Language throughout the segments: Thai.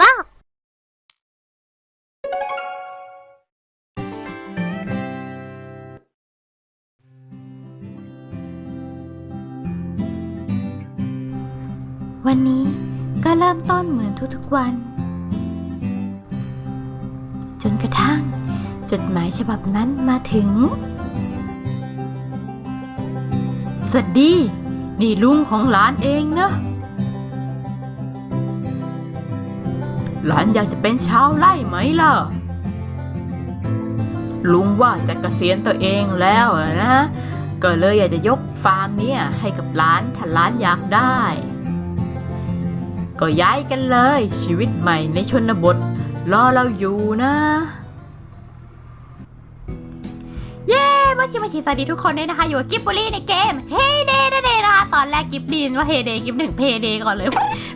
บ้าวันนี้ก็เริ่มต้นเหมือนทุกๆวัน จนกระทั่ง จดหมายฉบับนั้นมาถึง สวัสดี นี่ลุงของหลานเองเนะ หลานอยากจะเป็นชาวไร่ไหมล่ะ ลุงว่าจะเกษียณตัวเองแล้วนะ ก็เลยอยากจะยกฟาร์มเนี่ยให้กับหลานถ้าหลานอยากได้ ก็ย้ายกันเลยชีวิตใหม่ในชนบท รอเราอยู่นะ เย้มาชิมาชิสวัสดีทุกคนด้วยนะคะ อยู่กับกิบบุรีในเกมเฮเดนั่นเองนะคะตอนแรกกิบดีนว่าเฮเดกิบหนึ่งเพเดก่อนเลย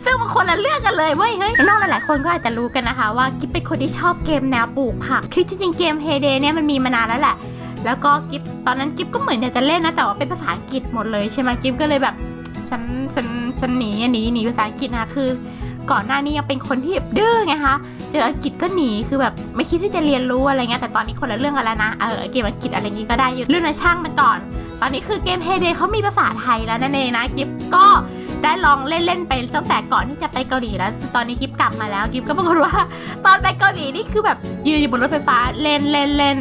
ซึ่งมันคนละเรื่องกันเลยเว้ยเฮ้ยน้องหลายๆคนก็อาจจะรู้กันนะคะ ว่ากิบเป็นคนที่ชอบเกมแนวปลูกผักคือจริงๆเกมเฮเดเนี่ยมันมีมานานแล้วแหละ แล้วก็กิฟตอนนั้นกิฟก็เหมือนอยากจะเล่นนะแต่ว่าเป็นภาษาอังกฤษหมดเลยใช่ไหมกิฟก็เลยแบบฉันฉันฉันหนีอะหนีหนีภาษาอังกฤษนะคะคือ ก่อนหน้านี้ยังเป็นคนที่แบบดื้อไงคะ เจออังกฤษก็หนี คือแบบไม่คิดที่จะเรียนรู้อะไรเงี้ย แต่ตอนนี้คนละเรื่องกันแล้วนะ เออเกมอังกฤษอะไรเงี้ก็ได้อยู่เรื่องนั้นช่างมันก่อน ตอนนี้คือเกมเฮเดย์เขามีภาษาไทยแล้วนั่นเองนะ กิฟก็ได้ลองเล่นเล่นๆไปตั้งแต่ก่อนที่จะไปเกาหลีแล้ว ตอนนี้กิฟกลับมาแล้ว กิฟก็ปรากฏว่า ตอนไปเกาหลีนี่คือแบบยืนอยู่บนรถไฟฟ้าเล่นเล่นเล่น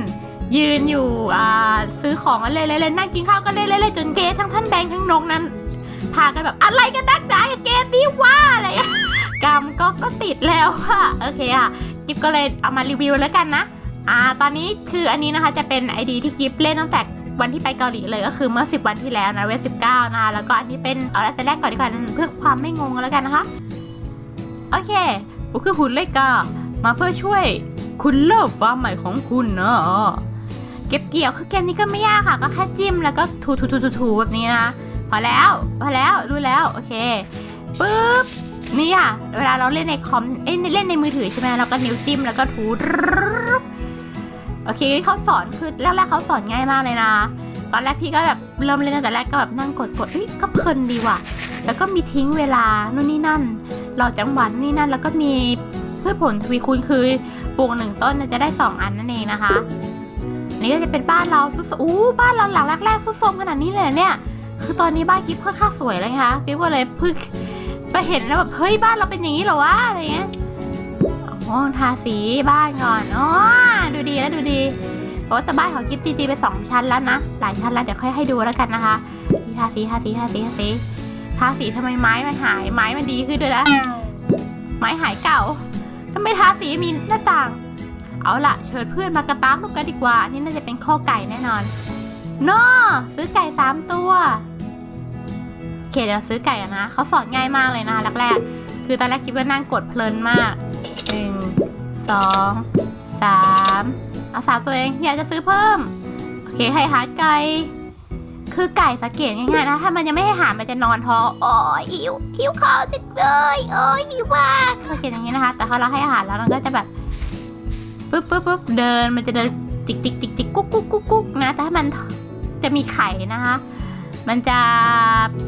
ยืนอยู่อ่าซื้อของเล่นเล่นเล่นนั่งกินข้าวก็เล่นเล่นเล่นจนเกทั้งท่านแบงค์ทั้งนกนั้นพากันแบบอะไรกันนักหนากับเกมนี้ว่าอะไร กรรมก็ก็ติดแล้วค่ะโอเคค่ะกิฟก็เลยเอามารีวิวแล้วกันนะอ่าตอนนี้คืออันนี้นะคะจะเป็นไอดีที่กิฟเล่นตั้งแต่วันที่ไปเกาหลีเลยก็คือเมื่อ 10 วันที่แล้วนะเวสิบเก้านะแล้วก็อันนี้เป็นเอาแต่แรกก่อนดีกว่าเพื่อความไม่งงแล้วกันนะคะโอเคผมคือหุ่นเล็กกามาเพื่อช่วยคุณเลิฟฟาร์มใหม่ของคุณเนาะเก็บเกี่ยวคือเกมนี้ก็ไม่ยากค่ะ ก็แค่จิ้มแล้วก็ถูถูถูถูถูแบบนี้นะพอแล้วพอแล้วรู้แล้วโอเคปึ๊บ นี่ค่ะเวลาเราเล่นในคอมเอ้ยเล่นในมือถือใช่ไหมเราก็นิ้วจิ้มแล้วก็ถูโอเคเขาสอนคือแรกๆเขาสอนง่ายมากเลยนะ ตอนแรกพี่ก็แบบเริ่มเล่นแต่แรกก็แบบนั่งกดกดเอ้ยก็เพลินดีว่ะ แล้วก็มีทิ้งเวลานู่นนี่นั่นเราจังหวะนู่นนี่นั่น แล้วก็มีพืชผลทวีคูณคือปลูกหนึ่งต้นจะได้สองอันนั่นเองนะคะนนี้ก็จะเป็นบ้านเราสุดอู้บ้านเราหลังแรกๆสุดโทมขนาดนี้เลยเนี่ย คือตอนนี้บ้านกิฟค่อนข้างสวยแล้วไงคะกิฟก็เลยพิ่ง ไปเห็นแล้วแบบเฮ้ยบ้านเราเป็นอย่างนี้เหรอวะอะไรเงี้ยอ๋อทาสีบ้านก่อนอ๋อดูดีแล้วดูดีเพราะว่าแต่บ้านของกิฟจริงๆไปสองชั้นแล้วนะหลายชั้นแล้วเดี๋ยวค่อยให้ดูแล้วกันนะคะนี่ทาสีทาสีทาสีทาสีทาสีทำไมไม้มันหายไม้มันดีขึ้นด้วยนะไม้หายเก่าทำไมทาสีมีหน้าต่าง เอาละเชิญเพื่อนมากระตามลูกกันดีกว่าอันนี่น่าจะเป็นข้อไก่แน่นอนนอซื้อไก่สามตัว เคเดี๋ยวเราซื้อไก่กันนะเขาสอนง่ายมากเลยนะแรกๆคือตอนแรกคิดว่านั่งกดเพลินมากหนึ่งสองสามเอาสามตัวเองอยากจะซื้อเพิ่ม โอเคให้หาไก่คือไก่สังเกตง่ายๆนะ ถ้ามันยังไม่ให้อาหารมันจะนอนท้องโอ้ยหิวหิวข้าวจังเลยโอ้ยหิวมากสังเกตอย่างนี้นะคะ แต่พอเราให้อาหารแล้วมันก็จะแบบปุ๊บปุ๊บปุ๊บเดินมันจะเดินจิกจิกจิกจิกกุ๊กกุ๊กกุ๊กกุ๊กนะแต่ถ้ามันจะมีไข่นะคะ มันจะ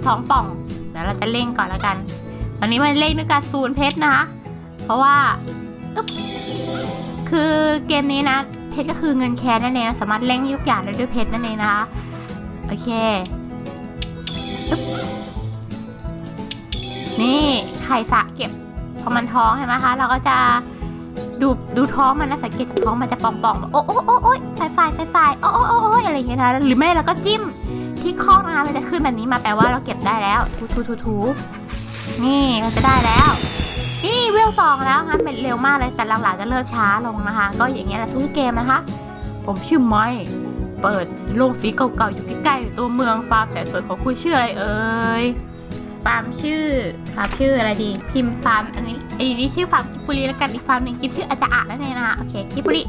ท้องป่องเดี๋ยวเราจะเร่งก่อนแล้วกัน ตอนนี้มันเร่งด้วยการซูนเพชรนะคะ เพราะว่าอึ๊บคือเกมนี้นะเพชรก็คือเงินแคร์นั่นเองนะสามารถเร่งทุกอย่างได้ด้วยเพชรนั่นเองนะคะโอเคนี่ไข่สะเก็บพอมันท้องเห็นไหมคะ เราก็จะดูดูท้องมันนะสังเกตจากท้องมันจะป่องๆโอ้โอ้โอ้โอ้ยสายสายสายสายโอ้โอ้โอ้ยอะไรอย่างเงี้ยนะหรือไม่เราก็จิ้ม ที่ข้อนะคะมันจะขึ้นแบบนี้มาแปลว่าเราเก็บได้แล้วทูทูทูทูนี่เราจะได้แล้ว นี่เวลสองแล้วค่ะเป็นเร็วมากเลยแต่หลังๆจะเริ่มช้าลงนะคะ ก็อย่างเงี้ยแหละทุกเกมนะคะ ผมชื่อไม้เปิดโรงสีเก่าๆอยู่ใกล้ๆตัวเมืองฟาร์มแสนสวยของคุณชื่ออะไรเอ่ยฟาร์มชื่อฟาร์มชื่ออะไรดี พิมพ์ฟาร์มอันนี้อันนี้ชื่อฟาร์มกิบบุรีแล้วกันอีกฟาร์มหนึ่งกิบชื่ออาจารย์นั่นเองนะคะโอเคกิบบุรี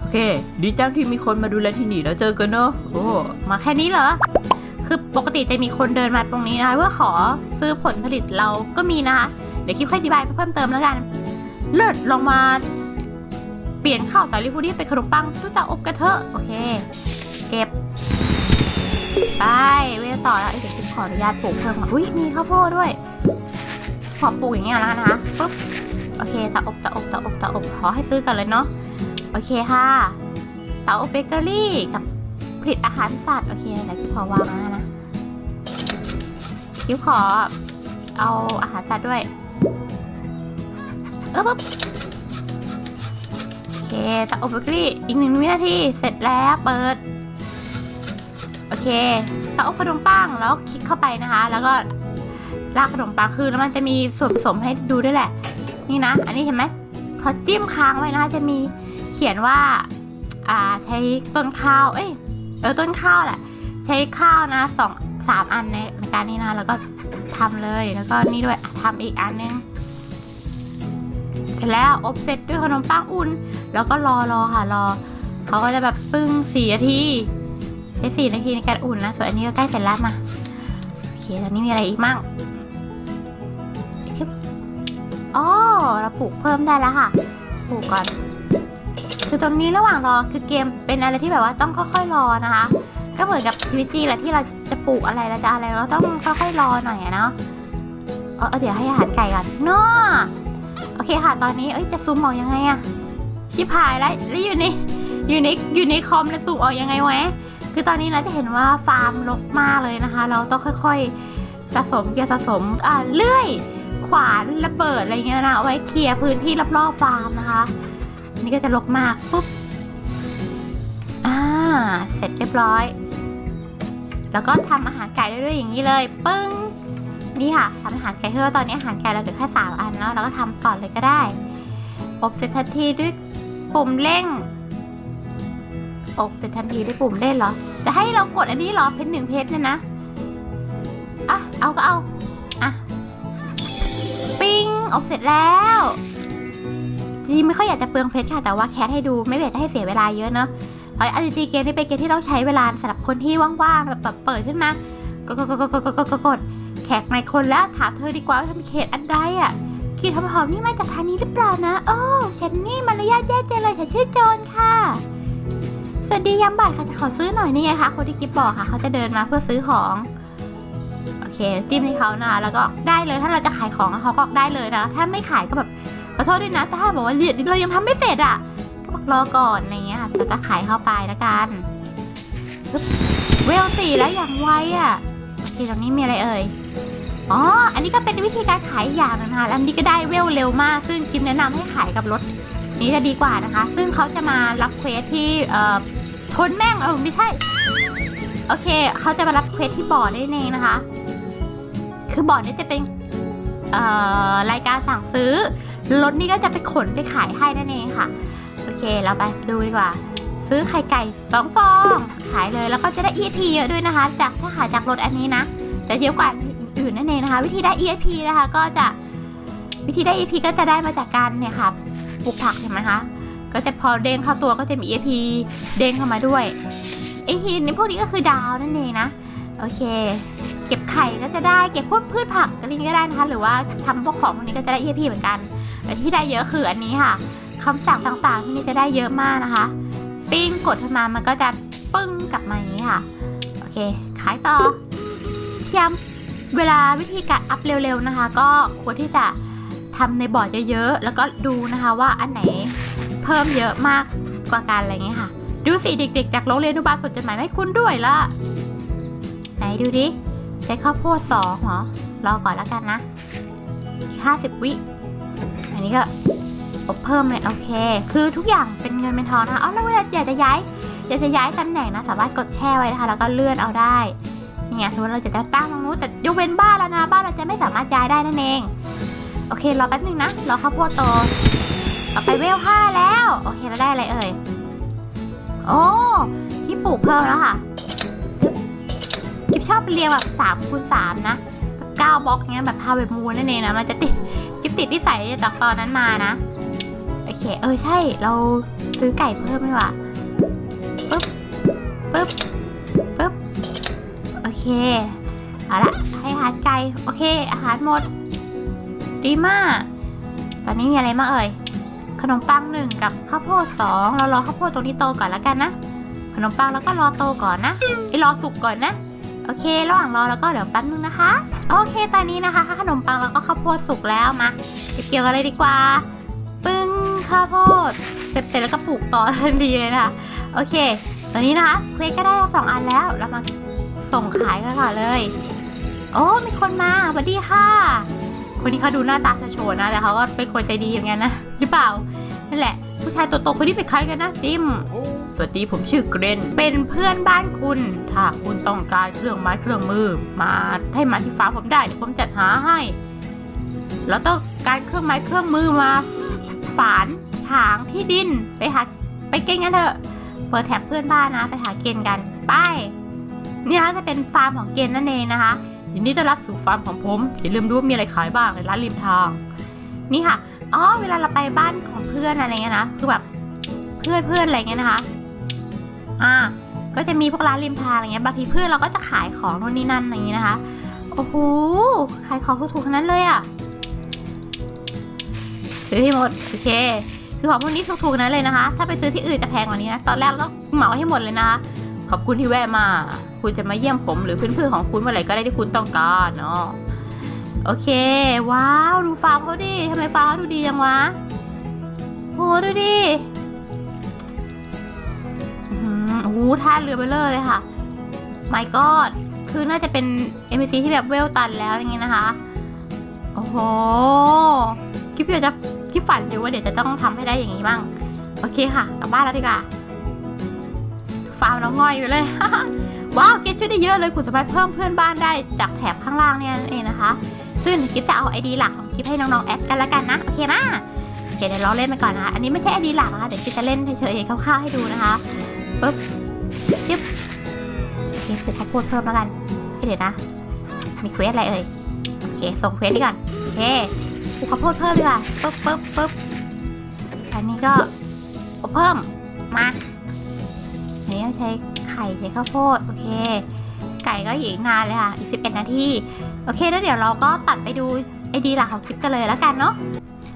โอเค ดีจังที่มีคนมาดูแลที่นี่แล้วเจอกันเนอะโอ้มาแค่นี้เหรอ คือปกติจะมีคนเดินมาตรงนี้นะคะเพื่อขอซื้อผลผลิตเราก็มีนะคะเดี๋ยวคลิปค่อยอธิบายเพิ่มเติมแล้วกัน เลิศลองมา เปลี่ยนข้าวสาลีพวกนี้เป็นขนมปังตู้เตาอบกันเถอะโอเค เก็บไปเวลต่อแล้วเดี๋ยวฉันขออนุญาตปลูกเพิ่มก่อนอุ้ยมีข้าวโพดด้วย ขอปลูกอย่างเงี้ยแล้วนนะคะปุ๊บโอเคเตาอบเตาอบเตาอบเตาอบขอให้ซื้อกันเลยเนาะโอเคค่ะเตาอบเบเกอรี่กับ ผลิตอาหารสัตว์โอเคเดี๋ยวคิดขอวางนะนะคิดขอเอาอาหารสัตว์ด้วยเออปุ๊บโอเคตาอบเบเกอรี่อีกหนึ่งวินาทีเสร็จแล้วเปิดโอเคเตาอบขนมปังแล้วคลิกเข้าไปนะคะ แล้วก็ลากขนมปังคือแล้วมันจะมีส่วนผสมให้ดูด้วยแหละ นี่นะ อันนี้เห็นไหมพอจิ้มค้างไว้นะคะจะมีเขียนว่า อ่าใช้ต้นข้าว เอ้ย เออต้นข้าวแหละ ใช้ข้าวนะสองสามอันในในการนี้นะแล้วก็ทำเลยแล้วก็นี่ด้วยอะทำอีกอันนึงเสร็จแล้วอบเสร็จด้วยขนมปังอุ่น แล้วก็รอรอค่ะรอเขาก็จะแบบปึ้งสี่นาทีใช้สี่นาทีในการอุ่นนะส่วนอันนี้ก็ใกล้เสร็จแล้วมาโอเคตอนนี้มีอะไรอีกมั่งชึบอ๋อเราปลูกเพิ่มได้แล้วค่ะ ปลูกก่อน คือตรงนี้ระหว่างรอคือเกมเป็นอะไรที่แบบว่าต้องค่อยๆรอนะคะ ก็เหมือนกับชีวิตจริงแหละที่เราจะปลูกอะไรเราจะอะไรเราต้องค่อยๆรอหน่อยอะเนาะเออเอเดี๋ยวให้อาหารไก่ก่อนเนาะโอเคค่ะ ตอนนี้เอ้ยจะซูมออกยังไงอะชิบหายแล้วแล้วอยู่ในอยู่ในอยู่ในคอมแล้วซูมออกยังไงวะคือตอนนี้นะจะเห็นว่าฟาร์มรกมากเลยนะคะ เราต้องค่อยๆสะสมเกียร์สะสมอ่าเลื่อยขวานระเบิดอะไรเงี้ยนะไว้เคลียร์พื้นที่รอบๆฟาร์มนะคะ นี่ก็จะรกมากปุ๊บอ่าเสร็จเรียบร้อย แล้วก็ทำอาหารไก่ได้ด้วยอย่างนี้เลยปึ้งนี่ค่ะทำอาหารไก่เพื่อตอนนี้อาหารไก่เราเหลือแค่สามอันเนาะเราก็ทำก่อนเลยก็ได้อบเสร็จทันทีด้วยปุ่มเร่งอบเสร็จทันทีด้วยปุ่มเล่นเหรอ จะให้เรากดอันนี้เหรอเพชรหนึ่งเพชรเนี่ยนะอะเอาก็เอาอะปิ้งอบเสร็จแล้ว จริงไม่ค่อยอยากจะเปลืองเพชรค่ะแต่ว่าแคสให้ดูไม่อยากจะให้เสียเวลาเยอะเนาะเพราะอันจริงเกมนี่เป็นเกมที่ต้องใช้เวลาสำหรับคนที่ว่างๆแบบเปิดขึ้นมากดกดกดกดกดแขกหลาคนแล้วถามเธอดีกว่าว่าเธอมีเขตอันใดอะกีดหอมหอมนี่มาจากทานี้หรือเปล่านะโอ้ฉันนี่มารยาทแย่เจเลยฉันชื่อโจนค่ะ สวัสดียามบ่ายค่ะจะขอซื้อหน่อยนี่ไงคะคนที่กิฟบอกค่ะ เขาจะเดินมาเพื่อซื้อของโอเคจิ้มให้เขานะแล้วก็ได้เลยถ้าเราจะขายของเขาก็ได้เลยนะ ถ้าไม่ขายก็แบบ ขอโทษด้วยนะต้าบอกว่าเรียนเรายังทำไม่เสร็จอะก็บอกรอก่อนอะไรเงี้ยแล้วก็ขายเข้าไปแล้วกันเวลสี่แล้วอย่างไวอะโอเคตรงนี้มีอะไรเอ่ยอ๋อ อันนี้ก็เป็นวิธีการขายอย่างนะคะอันนี้ก็ได้เวลเร็วมาก ซึ่งคิมแนะนำให้ขายกับรถนี้จะดีกว่านะคะ ซึ่งเขาจะมารับเควสที่เอ่อทนแม่งเออไม่ใช่ โอเค เขาจะมารับเควสที่บอร์ดได้เองนะคะ คือบอร์ดนี้จะเป็นเอ่อรายการสั่งซื้อ รถนี่ก็จะไปขนไปขายให้นั่นเองค่ะ โอเคเราไปดูดีกว่า ซื้อไข่ไก่สองฟอง ขายเลยแล้วก็จะได้ EXP เยอะด้วยนะคะ จากถ้าขาจากรถอันนี้นะ จะเยอะกว่าอื่นนั่นเองนะคะ วิธีได้ EXP นะคะก็จะวิธีได้ EXP ก็จะได้มาจากการเนี่ยค่ะปลูกผักเห็นไหมคะก็จะพอเด้งเข้าตัวก็จะมี EP เด้งเข้ามาด้วย EP นี่พวกนี้ก็คือดาวนั่นเองนะโอเค เก็บไข่ก็จะได้เก็บพวกพืชผักก็นี่ก็ได้นะคะ หรือว่าทำพวกของพวกนี้ก็จะได้ EP เหมือนกัน แต่ที่ได้เยอะคืออันนี้ค่ะคำสั่งต่างๆ ที่นี่จะได้เยอะมากนะคะ ปิ้งกดขึ้นมามันก็จะปึ้งกลับมาอย่างนี้ค่ะ โอเค ขายต่อพยายามเวลาวิธีการอัพเร็วๆนะคะ ก็ควรที่จะทำในบอร์ดเยอะๆ แล้วก็ดูนะคะว่าอันไหนเพิ่มเยอะมากกว่ากันอะไรเงี้ยค่ะ ดูสิเด็กๆ จากโรงเรียนอนุบาลสดจดหมายให้คุณด้วยละไหนดูดิใช้ข้าวโพดสองเหรอรอก่อนแล้วกันนะห้าสิบวิ อันนี้ก็อบเพิ่มเลยโอเค คือทุกอย่างเป็นเงินเป็นทองนะคะเอแล้วเวลาอยากจะย้ายอยากจะย้ายตำแหน่งนะ สามารถกดแช่ไว้นะคะ แล้วก็เลื่อนเอาได้เนี่ไงสมมติเราจะตั้งตรงนู้นแต่ยกเว้นบ้านแล้วนะ บ้านเราจะไม่สามารถย้ายได้นั่นเอง โอเครอแป๊บนึงนะรอข้าวโพดโตต่อไปเวลห้าแล้ว โอเคเราได้อะไรเอ่ยโอ้ที่ปลูกเพิ่มแล้วค่ะจิ๊บชอบเรียงแบบสามคูณสามนะ แบบเก้าบล็อกเงี้ยแบบพาเวมูนนั่นเองนะ มันจะติดจิ๊บติดที่ใส่จากตอนนั้นมานะ โอเค เออใช่ เราซื้อไก่เพิ่มไหมวะปึ๊บปึ๊บปึ๊บ โอเค เอาละให้อาหารไก่ โอเค อาหารหมด ดีมาก ตอนนี้มีอะไรมาเอ่ย ขนมปังหนึ่งกับข้าวโพดสองเรารอข้าวโพดตรงนี้โตก่อนแล้วกันนะ ขนมปังแล้วก็รอโตก่อนนะไอ้รอสุกก่อนนะ โอเค ระหว่างรอแล้วก็เดี๋ยวแป๊บนึงนะคะ โอเค ตอนนี้นะคะ ขนมปังแล้วก็ข้าวโพดสุกแล้วมาเก็บเกี่ยวกันเลยดีกว่า ปึ้งข้าวโพดเสร็จเสร็จแล้วก็ปลูกต่อทันทีเลยนะคะ โอเค ตอนนี้นะคะเควสก็ได้สองอันแล้วเรามาส่งขายกันก่อนเลย โอ้มีคนมาสวัสดีค่ะ คนที่เขาดูหน้าตาโชว์ๆนะแต่เขาก็เป็นคนใจดีอย่างนั้นนะหรือเปล่านั่นแหละ ผู้ชายตัวโตคนนี้เป็นใครกันนะจิม สวัสดีผมชื่อเกรน เป็นเพื่อนบ้านคุณ ถ้าคุณต้องการเครื่องไม้เครื่องมือ มาให้มาที่ฟ้าผมได้เดี๋ยวผมจัดหาให้ แล้วต้องการเครื่องไม้เครื่องมือมาฝานถางที่ดินไปหาไปเก่งกันเถอะ เปิดแถบเพื่อนบ้านนะ ไปหาเกณฑ์กันไปเนี่ยจะเป็นฟาร์มของเกณฑ์นั่นเองนะคะยินดีต้อนรับสู่ฟาร์มของผมอย่าลืมดูว่ามีอะไรขายบ้างในร้านริมทาง นี่ค่ะอ๋อเวลาเราไปบ้านของเพื่อนอะไรเงี้ยนะคือแบบเพื่อนเพื่อนอะไรเงี้ยนะคะ อ่าก็จะมีพวกร้านริมทางอะไรเงี้ยบางทีเพื่อนเราก็จะขายของนู่นนี่นั่นอย่างงี้นะคะโอ้โหขายของถูกๆทั้งนั้นเลยอะ่ะซื้อให้หมดโอเค คือของพวกนี้ถูกๆนั้นเลยนะคะ ถ้าไปซื้อที่อื่นจะแพงกว่านี้นะตอนแรกเราเหมาให้หมดเลยนะคะขอบคุณที่แวะมา คุณจะมาเยี่ยมผมหรือเพื่อนๆของคุณเมื่อไหร่ก็ได้ที่คุณต้องการเนาะโอเค ว้าว ดูฟาร์มเขาดิทำไมฟาร์มเขาดูดีจังวะโหดูดิ หือโอ้โหท่าเรือไปเลยเลยค่ะ my god คือน่าจะเป็น NPC ที่แบบเวลตันแล้วอย่างงี้นะคะ โอ้โหคิดเดียวจะคิดฝันอยู่ว่าเดี๋ยวจะต้องทำให้ได้อย่างนี้บ้าง โอเคค่ะกลับบ้านแล้วดีกว่าฟาร์มเราง่อยอยู่เลย ว้าวเกตช่วยได้เยอะเลยคุณสามารถเพิ่มเพื่อนบ้านได้จากแถบข้างล่างเนี่ยเองนะคะ ซึ่งกิฟจะเอาไอดีหลักของกิฟให้น้องๆแอดกันแล้วกันนะ โอเคมาโอเคเดี๋ยวเราเล่นไปก่อนนะคะอันนี้ไม่ใช่ไอดีหลักนะคะเดี๋ยวกิฟจะเล่นเฉยๆคร่าวๆให้ดูนะคะปึ๊บ จิ๊บโอเคปลูกข้าวโพดเพิ่มแล้วกันเดี๋ยวนะ มีเควสอะไรเอ่ย โอเค ส่งเควสดีก่อนโอเคปลูกข้าวโพดเพิ่มดีกว่าปึ๊บปึ๊บปึ๊บอันนี้ก็เพิ่ม มาอันนี้ต้องใช้ไข่ใช้ข้าวโพด โอเค ไก่ก็อีกนานเลยค่ะ อีก 11 นาที โอเค แล้วเดี๋ยวเราก็ตัดไปดูไอดีหลักของคลิปกันเลยแล้วกันเนาะ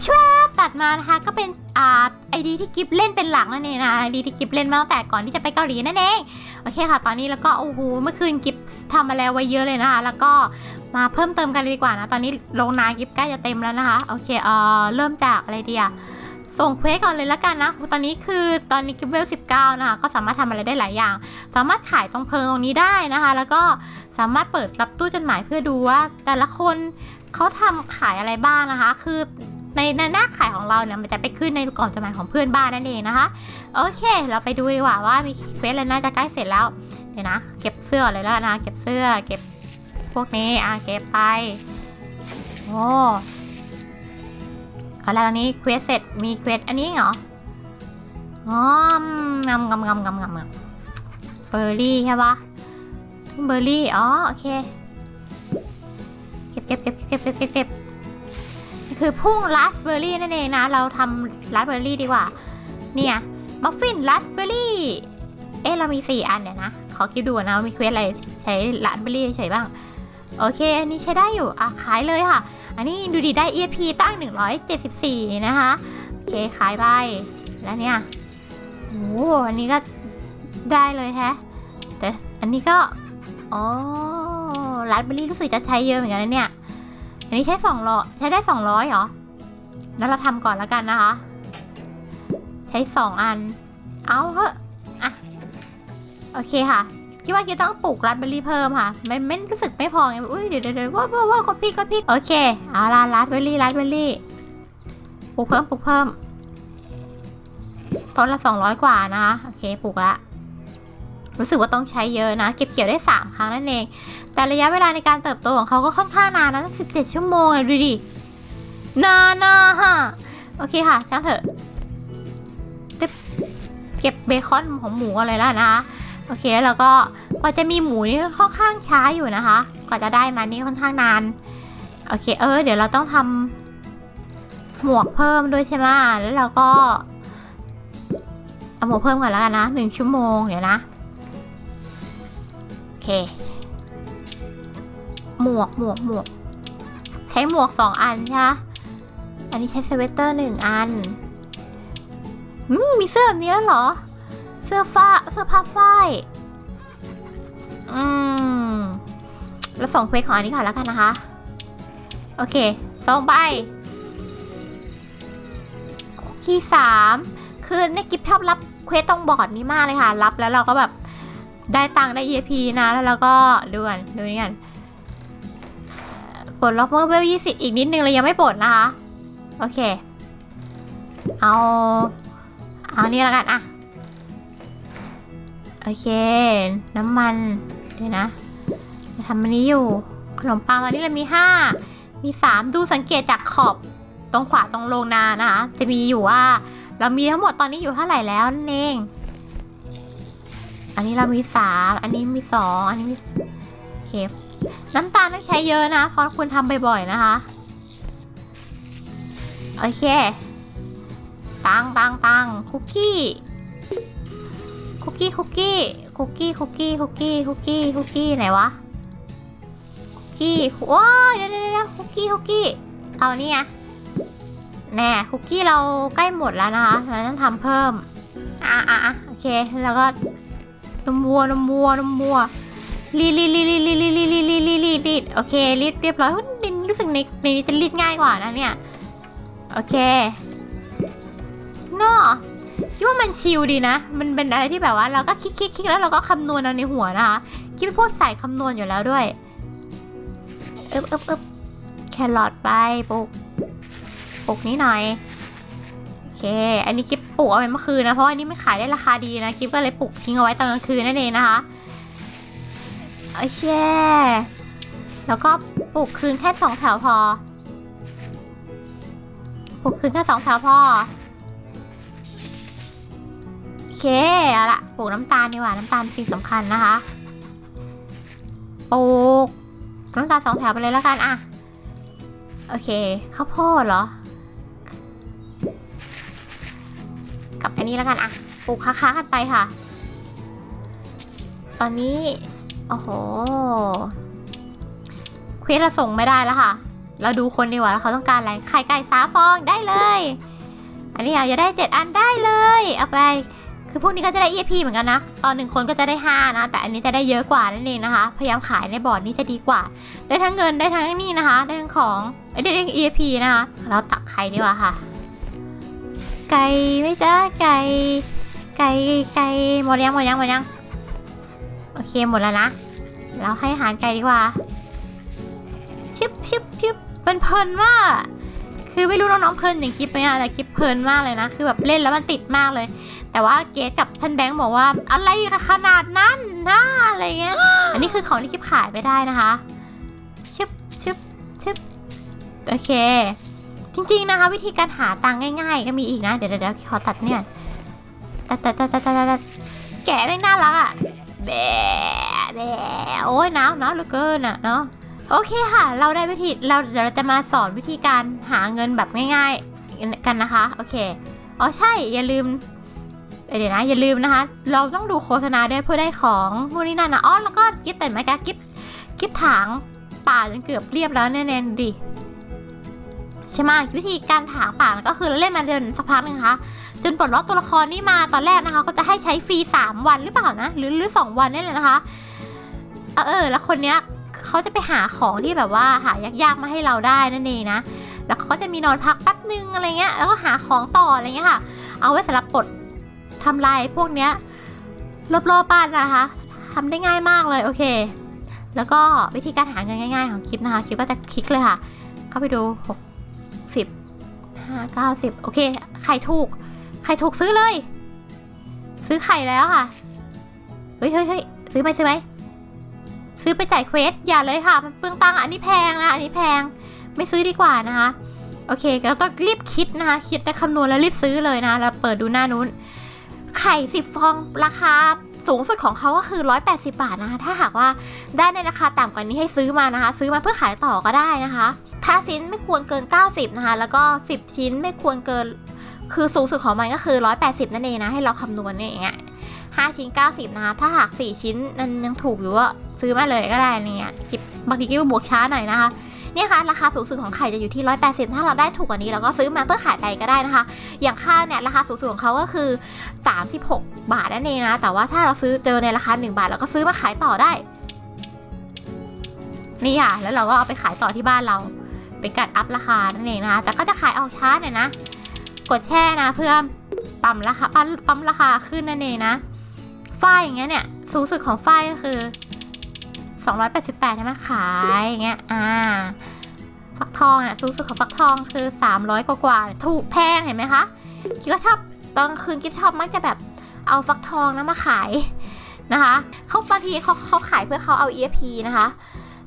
ชวบ ตัดมานะคะก็เป็นอ่าไอดีที่กิฟเล่นเป็นหลักนั่นเองนะไอดีที่กิฟเล่นมาตั้งแต่ก่อนที่จะไปเกาหลีนั่นเองโอเคค่ะ ตอนนี้แล้วก็โอ้โหเมื่อคืนกิฟทำมาแล้วไว้เยอะเลยนะคะแล้วก็มาเพิ่มเติมกันดีกว่านะตอนนี้โรงนากิฟใกล้จะเต็มแล้วนะคะโอเคเอ่อเริ่มจากอะไรดีอะส่งเควสก่อนเลยล้วกันนะ ตอนนี้คือตอนนี้กิฟเวล19นะคะก็สามารถทำอะไรได้หลายอย่าง สามารถขายตรงเพลิงตรงนี้ได้นะคะ แล้วก็สามารถเปิดรับตู้จดหมายเพื่อดูว่า แต่ละคนเขาทำขายอะไรบ้างนะคะ คือ ในในหน้าขายของเราเนี่ยมันจะไปขึ้นในกล่องจดหมายของเพื่อนบ้านนั่นเองนะคะ โอเค เราไปดูดีกว่าว่ามีเควสอะไรน่าจะใกล้เสร็จแล้วเดี๋ยวนะ เก็บเสื้อเลยแล้วนะ เก็บเสื้อเก็บพวกนี้อะเก็บไปโอ้เอาละตอนนี้เควสเสร็จมีเควสอันนี้เหรออ๋องำงำงำงำงำงำเบอร์รี่ใช่ปะทุ่งเบอร์รี่อ๋อโอเค เก็บเก็บเก็บเก็บเก็บเก็บ คือพุ่งราสเบอร์รี่นั่นเองนะ เราทำราสเบอร์รี่ดีกว่า เนี่ยมัฟฟินราสเบอร์รี่ เอ๊ะเรามีสี่อันเนี่ยนะ ขอคิดดูนะมีเควสอะไรใช้ราสเบอร์รี่เฉยๆบ้าง โอเค อันนี้ใช้ได้อยู่ อะ ขายเลยค่ะ อันนี้ดูดีได้ EFP ตั้ง 174 นะคะ โอเค ขายไป แล้วเนี่ยโอ้อันนี้ก็ได้เลยแฮะ แต่อันนี้ก็ อ๋อรัดเบอร์รี่รู้สึกจะใช้เยอะเหมือนกันนะเนี่ย อันนี้ใช้สองร้อยใช้ได้สองร้อยเหรอ แล้วเราทำก่อนแล้วกันนะคะ ใช้สองอัน เอาเถอะอะ โอเคค่ะ คิดว่าจะต้องปลูกรัดเบอร์รี่เพิ่มค่ะ มันไม่รู้สึกไม่พอไง อุ้ยเดี๋ยวเดี๋ยวว้าวว้าวกดพี่กดพี่โอเค เอาละรัดเบอร์รี่รัดเบอร์รี่ ปลูกเพิ่มปลูกเพิ่ม ต้นละ200กว่านะคะ โอเค ปลูกละ รู้สึกว่าต้องใช้เยอะนะ เก็บเกี่ยวได้ 3 ครั้งนั่นเอง แต่ระยะเวลาในการเติบโตของเขาก็ค่อนข้างนานนะตั้ง17ชั่วโมงเลยดูดินานนะฮะโอเคค่ะช่างเถอะเก็บเก็บเบคอนของหมูอะไรแล้วนะโอเคแล้วก็กว่าจะมีหมูนี่ค่อนข้างช้าอยู่นะคะ กว่าจะได้มานี่ค่อนข้างนานโอเคเออ เดี๋ยวเราต้องทำหมวกเพิ่มด้วยใช่ไหมแล้วเราก็เอาหมวกเพิ่มก่อนแล้วกันนะหนึ่งชั่วโมงเดี๋ยวนะ หมวกหมวกหมวก ใช้หมวกสองอันใช่ไหมอันนี้ใช้สเวตเตอร์หนึ่งอันอมมีเสื้อแบบนี้แล้วเหรอ เสื้อฝ้า เสื้อผ้าฝ้ายอืมแล้วส่งเควสของอันนี้ก่อนแล้วกันนะคะ โอเคส่งไปที่สามคือในกิฟชอบรับเควสตรงบอร์ดนี้มากเลยค่ะ รับแล้วเราก็แบบ ได้ตังค์ได้ EAP นะ แล้วเราก็ดูกันดูนี่กันปลดล็อกเมื่อเวลยี่สิบอีกนิดนึงเรายังไม่ปลดนะคะ โอเค เอา เอานี่แล้วกันอะโอเค น้ำมันเดี๋ยวนะจะทำอันนี้อยู่ ขนมปังตอนนี้เรามีห้ามีสามดูสังเกตจากขอบตรงขวาตรงโรงนานะคะ จะมีอยู่ว่า เรามีทั้งหมดตอนนี้อยู่เท่าไหร่แล้วนั่นเอง อันนี้เรามีสามอันนี้มีสองอันนี้มีโอเคน้ำตาลต้องใช้เยอะนะ เพราะคุณทำบ่อยๆนะคะ โอเค ตังตังตังคุกกี้ คุกกี้ คุกกี้ คุกกี้ คุกกี้ คุกกี้ คุกกี้ คุกกี้ไหนวะ คุกกี้ว้าเดี๋ยวเดี๋ยวเดี๋ยวคุกกี้ คุกกี้ เอานี่ไงแน่คุกกี้เราใกล้หมดแล้วนะคะ เราต้องทำเพิ่ม อะอะโอเค แล้วก็ นมวัวนมวัวนมวัวรีดรีดรีดรีดรีดรีดรีดรีดรีดรีดรีดโอเครีดเรียบร้อยเฮ้ยนี่รู้สึกในในนี้จะรีดง่ายกว่านะเนี่ย โอเคเนาะคิดว่ามันชิลดีนะ มันเป็นอะไรที่แบบว่าเราก็คลิกคลิกคลิกแล้วเราก็คำนวณเอาในหัวนะคะ คิดพวกใส่คำนวณอยู่แล้วด้วย เอ๊บเอ๊บเอ๊บแครอทไปปลูกปลูกนี้หน่อย เค อันนี้กิฟปลูกเอาไว้เมื่อคืนนะ เพราะอันนี้ไม่ขายได้ราคาดีนะกิฟก็เลยปลูกทิ้งเอาไว้ตอนกลางคืนนั่นเองนะคะ โอเค แล้วก็ปลูกคืนแค่สองแถวพอ ปลูกคืนแค่สองแถวพอ โอเค เอาละปลูกน้ำตาลดีกว่า น้ำตาลสิ่งสำคัญนะคะ ปลูกน้ำตาลสองแถวไปเลยแล้วกันอะโอเค ข้าวโพดเหรอ กับอันนี้แล้วกันอะปลูกค้าๆกันไปค่ะ ตอนนี้ โอ้โหเควสเราส่งไม่ได้แล้วค่ะ เราดูคนดีกว่าเขาต้องการอะไรไข่ไก่สาฟองได้เลย อันนี้อาจะได้เจ็ดอันได้เลยเอาไปคือพวกนี้ก็จะได้ EP เหมือนกันนะ ตอนหนึ่งคนก็จะได้ 5 นะ แต่อันนี้จะได้เยอะกว่านั่นเองนะคะ พยายามขายในบอร์ดนี้จะดีกว่า ได้ทั้งเงินได้ทั้งนี่นะคะ ได้ทั้งของ ได้ทั้ง EP นะคะ เราตักไข่ดีกว่าค่ะ ไก่ไม่จ้าไก่ ไก่ไก่หมดยังหมดยังหมดยังโอเคหมดแล้วนะเราให้อาหารไก่ดีกว่าชิบชิบชิบเป็นเพลินมากคือไม่รู้น้องๆเพลินอย่างกิฟไหมอะแต่กิฟเพลินมากเลยนะ คือแบบเล่นแล้วมันติดมากเลย แต่ว่าเกดกับท่านแบงค์บอกว่าอะไรขนาดนั้นนะอะไรเงี้ยอันนี้คือของที่กิฟขายไปได้นะคะชิบชิบชิบโอเค จริงๆนะคะ วิธีการหาตังง่ายๆ ก็มีอีกนะ เดี๋ยวเดี๋ยวขอตัดเนี่ยตัดตัดตัดตัดตัดตัดแกะไม่น่ารักอะแบะแบะโอ้ยหนาวหนาวเหลือเกินอะเนาะโอเคค่ะ เราได้วิธีเราเดี๋ยวเราจะมาสอนวิธีการหาเงินแบบง่าย ๆ กันนะคะ โอเคอ๋อใช่อย่าลืมเดี๋ยวนะอย่าลืมนะคะ เราต้องดูโฆษณาด้วยเพื่อได้ของนู่นนี่นั่นนะอ๋อแล้วก็กิฟแต่ไหมกะกิฟกิฟถางป่าจนเกือบเรียบแล้วแน่ๆดิ ช่ไหมวิธีการถางป่าก็คือเล่นมาจนสักพักหนึ่งคะจนปลดล็อกตัวละครนี่มาตอนแรกนะคะ ก็จะให้ใช้ฟรี 3 วันหรือเปล่านะ หรือหรือ2วันนี่แหละนะคะ เออแล้วคนเนี้ยเขาจะไปหาของที่แบบว่าหายากๆมาให้เราได้นั่นเองนะแล้วเขาก็จะมีนอนพักแป๊บนึงอะไรเงี้ยแล้วก็หาของต่ออะไรเงี้ยค่ะ เอาไว้สำหรับปลดทำลายพวกเนี้ยรอบๆบ้านนะคะทำได้ง่ายมากเลยโอเค แล้วก็วิธีการหาเงินง่าย ๆ ของคลิปนะคะคลิปก็จะคลิกเลยค่ะ เข้าไปดูหก สิบห้าเก้าสิบโอเคไข่ถูกไข่ถูกซื้อเลย ซื้อไข่แล้วค่ะ เฮ้ยเฮ้ยเฮ้ยซื้อไหมซื้อไหมซื้อไปจ่ายเควสอย่าเลยค่ะ มันเปลืองตังค์อะอันนี้แพงนะ อันนี้แพงไม่ซื้อดีกว่านะคะ โอเคก็ต้องรีบคิดนะคะ คิดและคำนวณแล้วรีบซื้อเลยนะ แล้วเปิดดูหน้านู้น ไข่สิบฟองราคาสูงสุดของเขาก็คือ 180 บาทนะคะ ถ้าหากว่าได้ในราคาต่ำกว่านี้ให้ซื้อมานะคะ ซื้อมาเพื่อขายต่อก็ได้นะคะ ถ้าชิ้นไม่ควรเกิน 90 นะคะ แล้วก็ 10 ชิ้นไม่ควรเกิน คือสูงสุดของมันก็คือ 180 นั่นเองนะ ให้เราคำนวณเนี่ยอย่างเงี้ย5ชิ้น 90 นะคะ ถ้าหาก 4 ชิ้นนั้นยังถูกอยู่ก็ซื้อมาเลยก็ได้เนี่ยคิดบางทีก็บวกช้าหน่อยนะคะเนี่ยค่ะราคาสูงสุดของไข่จะอยู่ที่ 180 ถ้าเราได้ถูกกว่านี้เราก็ซื้อมาเพื่อขายไปก็ได้นะคะ อย่างข้าวเนี่ยราคาสูงสุดของเขาก็คือ 36 บาทนั่นเองนะ แต่ว่าถ้าเราซื้อเจอในราคา 1 บาทเราก็ซื้อมาขายต่อได้ นี่ค่ะแล้วเราก็เอาไปขายต่อที่บ้านเรา เป็นการอัพราคานั่นเองนะคะแต่ก็จะขายออกช้าหน่อยนะ กดแช่นะเพื่อปั๊มราคาปั๊มราคาขึ้นนั่นเองนะฝ้ายอย่างเงี้ยเนี่ยสูงสุดของฝ้ายก็คือ 288ใช่ไหมขายอย่างเงี้ยอ่าฟักทองเนี่ยสูงสุดของฟักทองคือ 300 กว่ากว่าถูกแพงเห็นไหมคะกิ๊ก็ชอบตอนคืนกิ๊บชอบมักจะแบบเอาฟักทองนะมาขายนะคะเขาบางทีเขาเขาขายเพื่อเขาเอา EFP นะคะ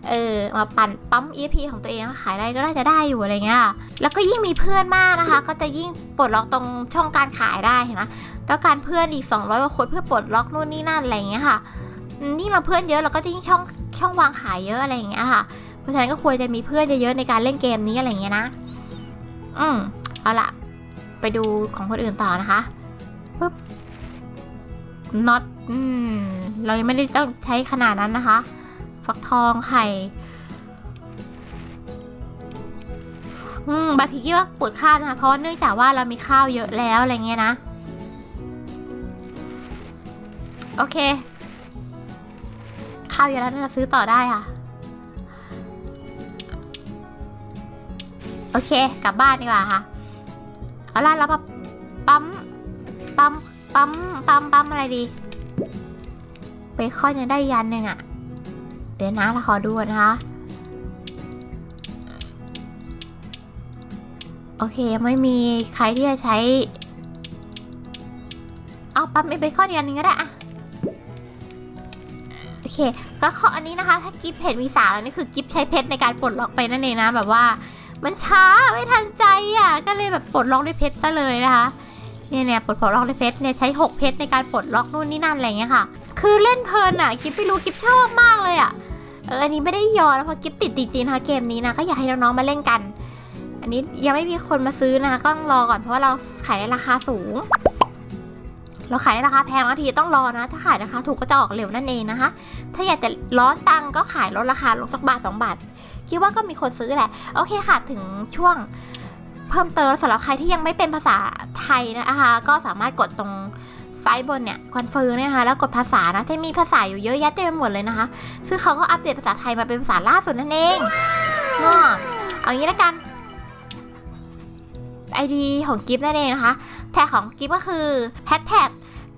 เออมาปั่นปั๊ม EFP ของตัวเองขายได้ก็น่าจะได้อยู่อะไรเงี้ยแล้วก็ยิ่งมีเพื่อนมากนะคะ ก็จะยิ่งปลดล็อกตรงช่องการขายได้เห็นไหมแล้วการเพื่อนอีก 200กว่าคนเพื่อปลดล็อกนู่นนี่นั่นอะไรเงี้ยค่ะอืมยิ่งเราเพื่อนเยอะเราก็จะยิ่งช่องช่องวางขายเยอะอะไรอย่างเงี้ยค่ะ เพราะฉะนั้นก็ควรจะมีเพื่อนเยอะๆในการเล่นเกมนี้อะไรเงี้ยนะ อืมเอาละไปดูของคนอื่นต่อนะคะปึ๊บ not อืมเรายังไม่ได้ต้องใช้ขนาดนั้นนะคะ ฟักทองไข่อืมบางทีคิดว่าปวดข้าวนะคะเพราะเนื่องจากว่าเรามีข้าวเยอะแล้วอะไรเงี้ยนะ โอเค ข้าวเยอะแล้วน่าซื้อต่อได้ค่ะ โอเค กลับบ้านดีกว่าค่ะ เอาล่ะเรามาปั๊ม ปั๊ม ปั๊ม ปั๊ม ปั๊มอะไรดีเบคอนยังได้ยันหนึ่งอะเดี๋ยวนะเราขอดูนะคะ โอเคไม่มีใครที่จะใช้ เอาปั๊มเบคอนอีกอันนึงก็ได้อะโอเค ก็ข้ออันนี้นะคะ ถ้ากิฟเห็นมีสามอันนี้คือกิฟใช้เพชรในการปลดล็อกไปนั่นเองนะ แบบว่า มันช้าไม่ทันใจอะ ก็เลยแบบปลดล็อกด้วยเพชรซะเลยนะคะเนี่ยเนี่ยปลดปลดล็อกด้วยเพชรเนี่ยใช้หกเพชรในการปลดล็อกนู่นนี่นั่นอะไรอย่างเงี้ยค่ะ คือเล่นเพลินอะ กิฟไม่รู้กิฟชอบมากเลยอะ เอออันนี้ไม่ได้ยอนะเพราะกิฟติดจริงๆนะคะเกมนี้นะก็อยากให้น้องๆมาเล่นกัน อันนี้ยังไม่มีคนมาซื้อนะคะก็ต้องรอก่อนเพราะว่าเราขายในราคาสูง เราขายในราคาแพงบางทีต้องรอนะ ถ้าขายราคาถูกก็จะออกเร็วนั่นเองนะคะ ถ้าอยากจะร้อนตังก็ขายลดราคาลงสักบาทสองบาทคิดว่าก็มีคนซื้อแหละ โอเคค่ะถึงช่วงเพิ่มเติมสำหรับใครที่ยังไม่เป็นภาษาไทยนะคะ ก็สามารถกดตรง ซ้ายบนเนี่ยคอนเฟิร์มเนี่ยนะคะ แล้วกดภาษานะจะมีภาษาอยู่เยอะแยะเต็มไปหมดเลยนะคะ ซึ่งเขาก็อัปเดตภาษาไทยมาเป็นภาษาล่าสุดนั่นเองก็เอางี้ละกัน ID ของกิฟนั่นเองนะคะ แท็กของกิฟก็คือ hashtag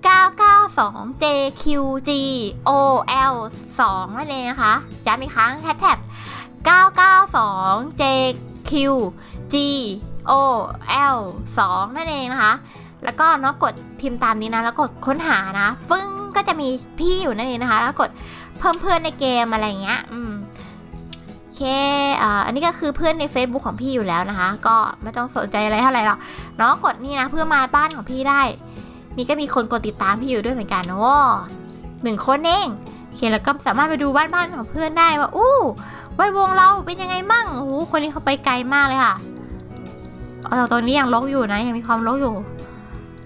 992jqgol 2 นั่นเองนะคะย้ำอีกครั้ง hashtag 992jqgol 2 นั่นเองนะคะ แล้วก็เนาะกด พิมพ์ตามนี้นะ แล้วกดค้นหานะปึ้งก็จะมีพี่อยู่นั่นเองนะคะ แล้วกดเพิ่มเพื่อนในเกมอะไรเงี้ยอืมโอเคอ่าอันนี้ก็คือเพื่อนใน Facebook ของพี่อยู่แล้วนะคะ ก็ไม่ต้องสนใจอะไรเท่าไหร่หรอกเนาะกดนี่นะเพื่อมาบ้านของพี่ได้นี่ก็มีคนกดติดตามพี่อยู่ด้วยเหมือนกันโอ้หนึ่งคนเองโอเคแล้วก็สามารถไปดูบ้านบ้านของเพื่อนได้ว่าอู้ไว้วงเราเป็นยังไงมั่งโอ้โหคนนี้เขาไปไกลมากเลยค่ะเอาตรงนี้ยังลกอยู่นะยังมีความลกอยู่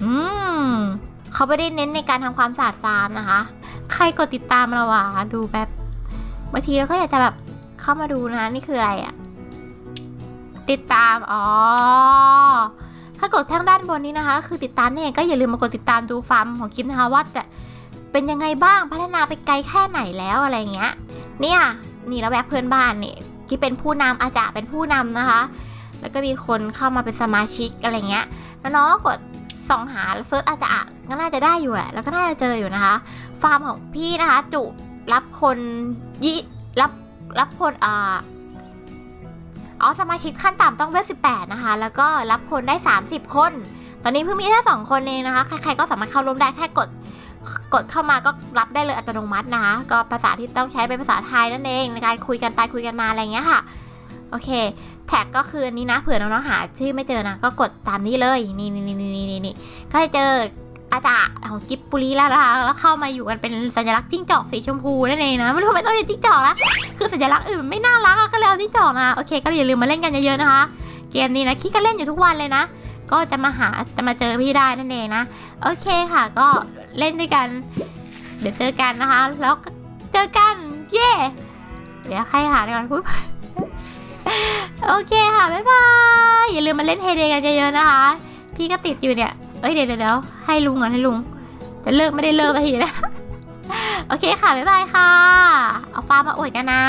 อืมเขาไม่ได้เน้นในการทำความสะอาดฟาร์มนะคะ ใครกดติดตามเราอะดูแบบบางทีเราก็อยากจะแบบเข้ามาดูนะนี่คืออะไรอะติดตาม อ๋อ ถ้ากดทางด้านบนนี้นะคะ คือติดตามนี่ก็อย่าลืมมากดติดตามดูฟาร์มของกิฟนะคะว่าแต่เป็นยังไงบ้างพัฒนาไปไกลแค่ไหนแล้วอะไรเงี้ย เนี่ยนี่แล้วแวกเพื่อนบ้านนี่กิฟเป็นผู้นำอาจารย์เป็นผู้นำนะคะ แล้วก็มีคนเข้ามาเป็นสมาชิกอะไรเงี้ย แล้วน้องกด ส่องหาเซิร์ชอาจารย์ก็น่าจะได้อยู่แหละแล้วก็น่าจะเจออยู่นะคะ ฟาร์มของพี่นะคะ จุรับคนยี่รับรับคนอ่าอ๋อสมาชิกขั้นต่ำต้องเวล18นะคะ แล้วก็รับคนได้ 30 คน ตอนนี้เพิ่งมีแค่2คนเองนะคะ ใครๆก็สามารถเข้าร่วมได้แค่กดกดเข้ามาก็รับได้เลยอัตโนมัตินะคะ ก็ภาษาที่ต้องใช้เป็นภาษาไทยนั่นเองในการคุยกันไปคุยกันมาอะไรเงี้ยค่ะ โอเค แท็กก็คืออันนี้นะ เผื่อน้องๆหาชื่อไม่เจอนะ ก็กดตามนี้เลย นี่นี่นี่นี่นี่นี่ก็จะเจออาจารย์ของกิบปุรีแล้วนะคะแล้วเข้ามาอยู่กันเป็นสัญลักษณ์จิ้งจอกสีชมพูนั่นเองนะไม่รู้ทำไมต้องเป็นจิ้งจอกนะคือสัญลักษณ์อื่นไม่น่ารักก็เลยเอาจิ้งจอกนะโอเค ก็อย่าลืมมาเล่นกันเยอะๆนะคะ เกมนี้นะคิดกันเล่นอยู่ทุกวันเลยนะ ก็จะมาหาจะมาเจอพี่ได้นั่นเองนะโอเคค่ะ ก็เล่นด้วยกัน เดี๋ยวเจอกันนะคะ แล้วเจอกันเย่เดี๋ยวใครหาดีก่อนปุ๊บ โอเคค่ะ บ๊ายบาย อย่าลืมมาเล่นเฮเดกันเยอะๆนะคะ พี่ก็ติดอยู่เนี่ย เอ้ยเดี๋ยวเดี๋ยวเดี๋ยวให้ลุงก่อนให้ลุง จะเลิกไม่ได้เลิกสักทีนะ โอเคค่ะ บ๊ายบายค่ะ เอาฟ้ามาอวดกันนะ